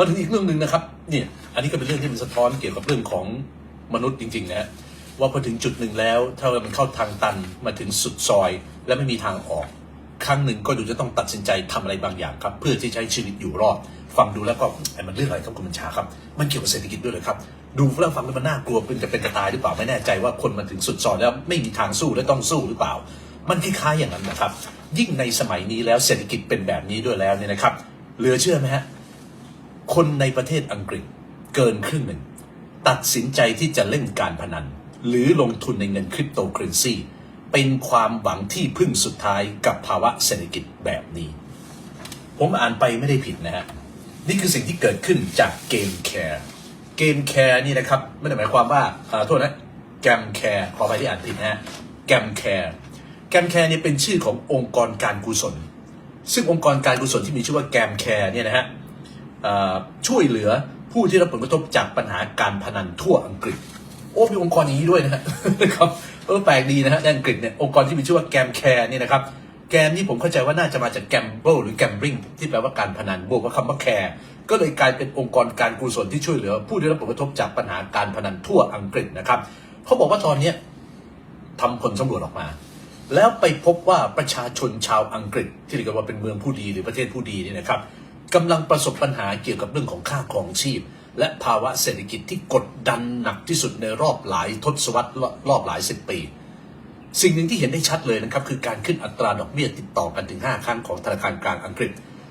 มาถึงอีกเรื่องหนึ่งนะครับเนี่ยอันนี้ก็เป็นเรื่องที่มันสะท้อนเกี่ยวกับเรื่องของมนุษย์จริงๆนะว่าพอถึงจุดหนึ่งแล้ว ถ้ามันเข้าทางตันมาถึงสุดซอย และไม่มีทางออก ครั้งหนึ่งก็ดูจะต้องตัดสินใจทำอะไรบางอย่างครับ เพื่อที่จะใช้ชีวิตอยู่รอด ฟังดูแล้วก็ไอ้มันเรื่องอะไรครับคุณบัญชาครับ มันเกี่ยวกับเศรษฐกิจด้วยเลยครับ ดูแล้วฟังแล้วมันน่ากลัวเป็นจะเป็นกระตายหรือเปล่าไม่แน่ใจว่าคนมาถึงสุดซอยแล้วไม่มีทางสู้และต้องสู้หรือเปล่า มันคล้ายๆอย่างนั้นนะครับ ยิ่งในสมัยนี้แล้วเศรษฐกิจเป็นแบบนี้ด้วยแล้วเนี่ยนะครับเหลือเชื่อไหมฮะ คนในประเทศอังกฤษเกินครึ่งหนึ่ง ตัดสินใจที่จะเล่นการพนัน หรือลงทุนในเงินคริปโตเคอเรนซีเป็นความหวังที่พึ่งสุดท้ายกับภาวะเศรษฐกิจแบบนี้ ผมอ่านไปไม่ได้ผิดนะฮะ นี่คือสิ่งที่เกิดขึ้นจากเกมแคร์เกมแคร์นี่นะครับ ไม่ได้หมายความว่าอ่าโทษนะแกมแคร์ขอไปที่อ่านผิดนะฮะแกมแคร์แกมแคร์นี่เป็นชื่อขององค์กรการกุศล ซึ่งองค์กรการกุศลที่มีชื่อว่าแกมแคร์เนี่ยนะฮะ ช่วยเหลือผู้ที่รับผลกระทบจากปัญหาการพนันทั่วอังกฤษ โอ้มีองค์กรอย่างนี้ด้วยนะครับเออแปลกดีนะฮะในอังกฤษเนี่ยองค์กรที่มีชื่อว่าแกมแคร์นี่นะครับแกมนี่ผมเข้าใจว่าน่าจะมาจากแกมเบิลหรือแกมบริงที่แปลว่าการพนันบวกกับคำว่าแคร์ก็เลยกลายเป็นองค์กรการกุศลที่ช่วยเหลือ ผู้ที่รับผลกระทบจากปัญหาการพนันทั่วอังกฤษนะครับเขาบอกว่าตอนนี้ทำผลสำรวจออกมา แล้วไปพบว่าประชาชนชาวอังกฤษ ที่เรียกว่าเป็นเมืองผู้ดีหรือประเทศผู้ดีนี่นะครับ กำลังประสบปัญหาเกี่ยวกับเรื่องของค่าครองชีพ และภาวะเศรษฐกิจที่กดดันหนักที่สุดในรอบหลายทศวรรษรอบหลายสิบปี สิ่งหนึ่งที่เห็นได้ชัดเลยนะครับ คือการขึ้นอัตราดอกเบี้ยติดต่อกันถึง 5 ครั้งของธนาคารกลางอังกฤษ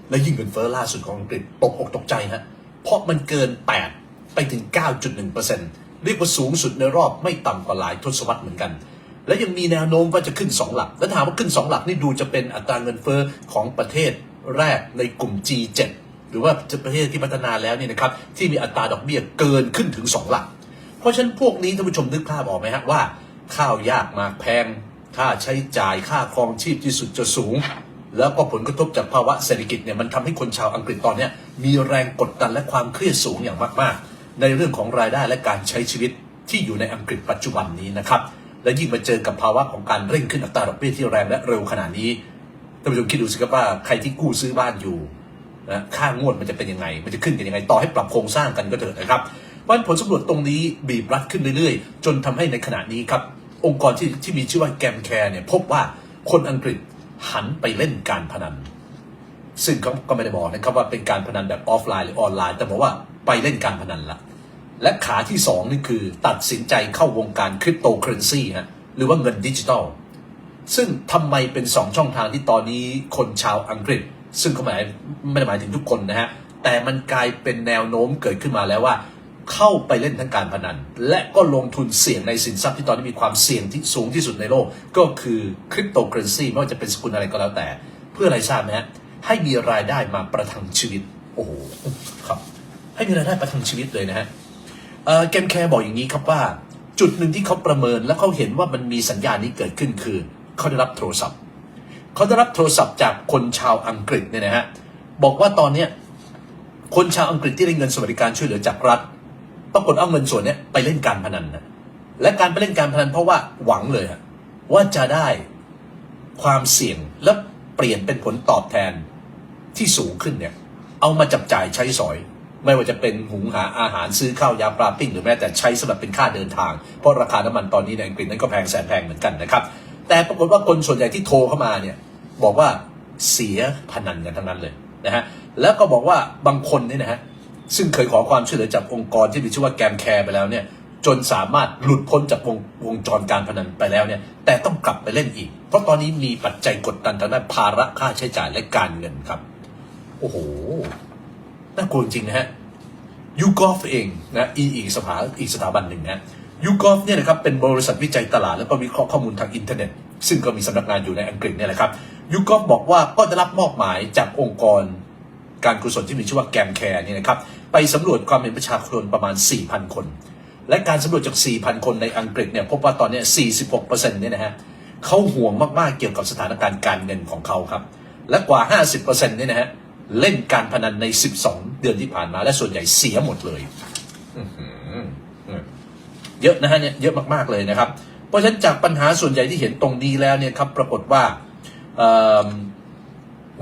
และยิ่งเงินเฟ้อล่าสุดของอังกฤษตกอกตกใจฮะเพราะมันเกิน 8 ไปถึง 9.1%เรียกว่าสูงสุดในรอบไม่ต่ำกว่าหลายทศวรรษเหมือนกันและยังมีแนวโน้มว่าจะขึ้น 2 หลัก และถามว่าขึ้น 2 หลักนี่ดูจะเป็นอัตราเงินเฟ้อของประเทศ แรกในกลุ่ม G7 หรือว่าจะประเทศที่พัฒนาแล้วเนี่ยนะครับที่มีอัตราดอกเบี้ยเกินขึ้นถึง 2 หลัก เพราะฉะนั้นพวกนี้ท่านผู้ชมนึกภาพออกไหมฮะว่า ข้าวยากมากแพง ค่าใช้จ่ายค่าครองชีพที่สุดจะสูง แล้วก็ผลกระทบจากภาวะเศรษฐกิจเนี่ยมันทำให้คนชาวอังกฤษตอนนี้มีแรงกดดันและความเครียดสูงอย่างมากๆ ในเรื่องของรายได้และการใช้ชีวิตที่อยู่ในอังกฤษปัจจุบันนี้นะครับและยิ่งมาเจอกับภาวะของการเร่งขึ้นอัตราดอกเบี้ยที่แรงและเร็วขนาดนี้ ท่านผู้ชมคิดดูสิครับว่าใครที่กู้ซื้อบ้านอยู่นะค่างวดมันจะเป็นยังไง มันจะขึ้นกันยังไง ต่อให้ปรับโครงสร้างกันก็เถอะนะครับวันผลสำรวจตรงนี้บีบรัดขึ้นเรื่อยๆ จนทำให้ในขณะนี้ครับ องค์กรที่ที่มีชื่อว่าแกมแคร์เนี่ยพบว่าคนอังกฤษหันไปเล่นการพนัน ซึ่งเขาก็ไม่ได้บอกนะครับว่าเป็นการพนันแบบออฟไลน์หรือออนไลน์ แต่บอกว่าไปเล่นการพนันละและขาที่สองนี่คือตัดสินใจเข้าวงการคริปโตเคอเรนซีฮะหรือว่าเงินดิจิทัล ซึ่งทำไมเป็นสองช่องทางที่ตอนนี้คนชาวอังกฤษ ซึ่งเขาหมายไม่ได้หมายถึงทุกคนนะฮะ แต่มันกลายเป็นแนวโน้มเกิดขึ้นมาแล้วว่า เข้าไปเล่นทั้งการพนัน และก็ลงทุนเสี่ยงในสินทรัพย์ที่ตอนนี้มีความเสี่ยงที่สูงที่สุดในโลก ก็คือคริปโตเคอเรนซีไม่ว่าจะเป็นสกุลอะไรก็แล้วแต่ เพื่ออะไรทราบไหมฮะให้มีรายได้มาประทังชีวิตโอ้โหครับให้มีรายได้ประทังชีวิตเลยนะฮะเกมแคร์บอกอย่างนี้ครับว่า จุดหนึ่งที่เขาประเมินแล้วเขาเห็นว่ามันมีสัญญาณนี้เกิดขึ้นคือ เขาได้รับโทรศัพท์ เขาได้รับโทรศัพท์จากคนชาวอังกฤษเนี่ยนะฮะบอกว่าตอนเนี้ยคนชาวอังกฤษที่ได้เงินสวัสดิการช่วยเหลือจากรัฐปรากฏเอาเงินส่วนนี้ไปเล่นการพนันนะและการไปเล่นการพนันเพราะว่าหวังเลยฮะว่าจะได้ความเสี่ยงและเปลี่ยนเป็นผลตอบแทนที่สูงขึ้นเนี่ย เอามาจับจ่ายใช้สอย ไม่ว่าจะเป็นหุงหาอาหารซื้อข้าวยาปลาปิ้งหรือแม้แต่ใช้สำหรับเป็นค่าเดินทาง เพราะราคาน้ำมันตอนนี้ในอังกฤษนั้นก็แพงแสนแพงเหมือนกันนะครับ แต่ปรากฏว่าคนส่วนใหญ่ที่โทรเข้ามาเนี่ยบอกว่าเสียพนันกันทั้งนั้นเลยนะฮะแล้วก็บอกว่าบางคนเนี่ยนะฮะซึ่งเคยขอความช่วยเหลือจากองค์กรที่มีชื่อว่าแกมแคร์ไปแล้วเนี่ยจนสามารถหลุดพ้นจากวงวงจรการพนันไปแล้วเนี่ยแต่ต้องกลับไปเล่นอีก เพราะตอนนี้มีปัจจัยกดดันทางด้านภาระค่าใช้จ่ายและการเงินครับ โอ้โหน่ากลัวจริงนะฮะยูกอฟเองนะอีอีสถาอีกสถาบันหนึ่งนะ ยูกอฟเนี่ยนะครับเป็นบริษัทวิจัยตลาดแล้วก็วิเคราะห์ข้อมูลทางอินเทอร์เน็ต ซึ่งก็มีสำนักงานอยู่ในอังกฤษเนี่ยแหละครับยูกอฟบอกว่าก็ได้รับมอบหมายจากองค์กร การกุศลที่มีชื่อว่าแกมแคร์เนี่ยนะครับไปสำรวจความเป็นประชาชนประมาณ 4,000 คน และการสำรวจจาก 4,000 คนในอังกฤษเนี่ยพบว่าตอนนี้ 46%เนี่ยนะฮะเขาห่วงมากๆเกี่ยวกับสถานการณ์การเงินของเขาครับและกว่า 50%เนี่ยนะฮะเล่นการพนันใน 12 เดือนที่ผ่านมา และส่วนใหญ่เสียหมดเลย เยอะนะฮะเนี่ยเยอะมากๆเลยนะครับ เพราะฉะนั้นจากปัญหาส่วนใหญ่ที่เห็นตรงนี้แล้วเนี่ยครับปรากฏว่า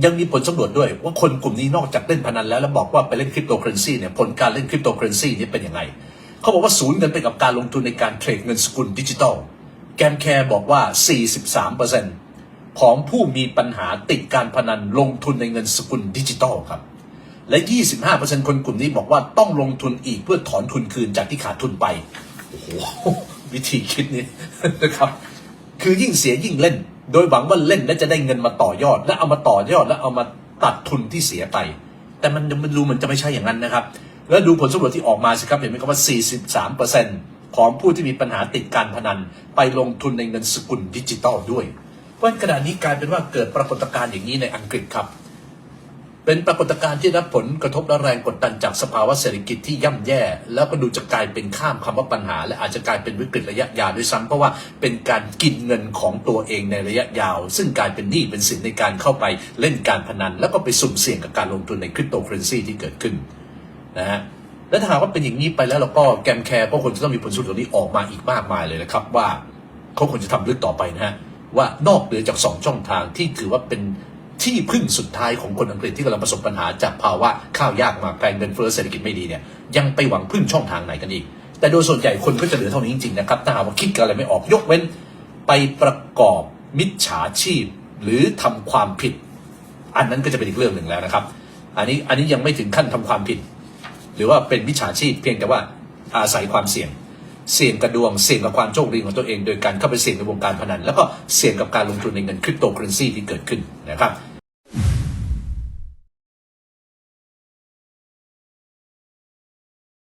ยังมีผลสำรวจด้วยว่าคนกลุ่มนี้นอกจากเล่นพนันแล้ว แล้วบอกว่าไปเล่นคริปโตเคอเรนซีเนี่ยผลการเล่นคริปโตเคอเรนซีนี่เป็นยังไงเขาบอกว่าสูญเงินไปกับการลงทุนในการเทรดเงินสกุลดิจิทัลแกมแคร์บอกว่า 43%ของผู้มีปัญหาติดการพนันลงทุนในเงินสกุลดิจิทัลครับ และ 25%คนกลุ่มนี้บอกว่าต้องลงทุนอีกเพื่อถอนทุนคืนจากที่ขาดทุนไป โอ้โหวิธีคิดนี้นะครับ คือยิ่งเสียยิ่งเล่น โดยหวังว่าเล่นแล้วจะได้เงินมาต่อยอด และเอามาต่อยอด แล้วเอามาตัดทุนที่เสียไป แต่มันมันดูเหมันจะไม่ใช่อย่างนั้นนะครับ แล้วดูผลสำรวจที่ออกมาสิครับเห็นไหมครับว่า 43%ของผู้ที่มีปัญหาติดการพนัน ไปลงทุนในเงินสกุลดิจิตอลด้วยเพราะฉะนั้นขณะนี้กลายเป็นว่าเกิดปรากฏการณ์อย่างนี้ในอังกฤษครับ เป็นปรากฏการณ์ที่รับผลกระทบและแรงกดดันจากสภาวะเศรษฐกิจที่ย่ำแย่ แล้วก็ดูจะกลายเป็นข้ามคำว่าปัญหา และอาจจะกลายเป็นวิกฤตระยะยาวด้วยซ้ำเพราะว่าเป็นการกินเงินของตัวเองในระยะยาว ซึ่งกลายเป็นหนี้เป็นสินในการเข้าไปเล่นการพนัน แล้วก็ไปสุ่มเสี่ยงกับการลงทุนในคริปโตเคอเรนซีที่เกิดขึ้นนะฮะและถ้าหากว่าเป็นอย่างนี้ไปแล้วเราก็แกมแคร์ก็ควรจะต้องมีผลสรุปตรงนี้ออกมาอีกมากมายเลยนะครับว่าเขาควรจะทำลึกต่อไปนะฮะว่านอกเหนือจากสองช่องทางที่ถือว่าเป็น ที่พึ่งสุดท้ายของคนอังกฤษที่กำลังประสบปัญหาจากภาวะข้าวยากหมากแพงเงินเฟ้อเศรษฐกิจไม่ดีเนี่ยยังไปหวังพึ่งช่องทางไหนกันอีก แต่โดยส่วนใหญ่คนก็จะเหลือเท่านี้จริงๆนะครับถ้าหากว่าคิดกันอะไรไม่ออกยกเว้น ไปประกอบมิจฉาชีพ หรือทำความผิด อันนั้นก็จะเป็นอีกเรื่องหนึ่งแล้วนะครับ อันนี้อันนี้ยังไม่ถึงขั้นทำความผิด หรือว่าเป็นมิจฉาชีพเพียงแต่ว่าอาศัยความเสี่ยงเสี่ยงกับดวงเสี่ยงกับความโชคดีของตัวเอง โดยการเข้าไปเสี่ยงในวงการพนัน แล้วก็เสี่ยงกับการลงทุนในเงินคริปโตเคอเรนซีที่เกิดขึ้นนะครับ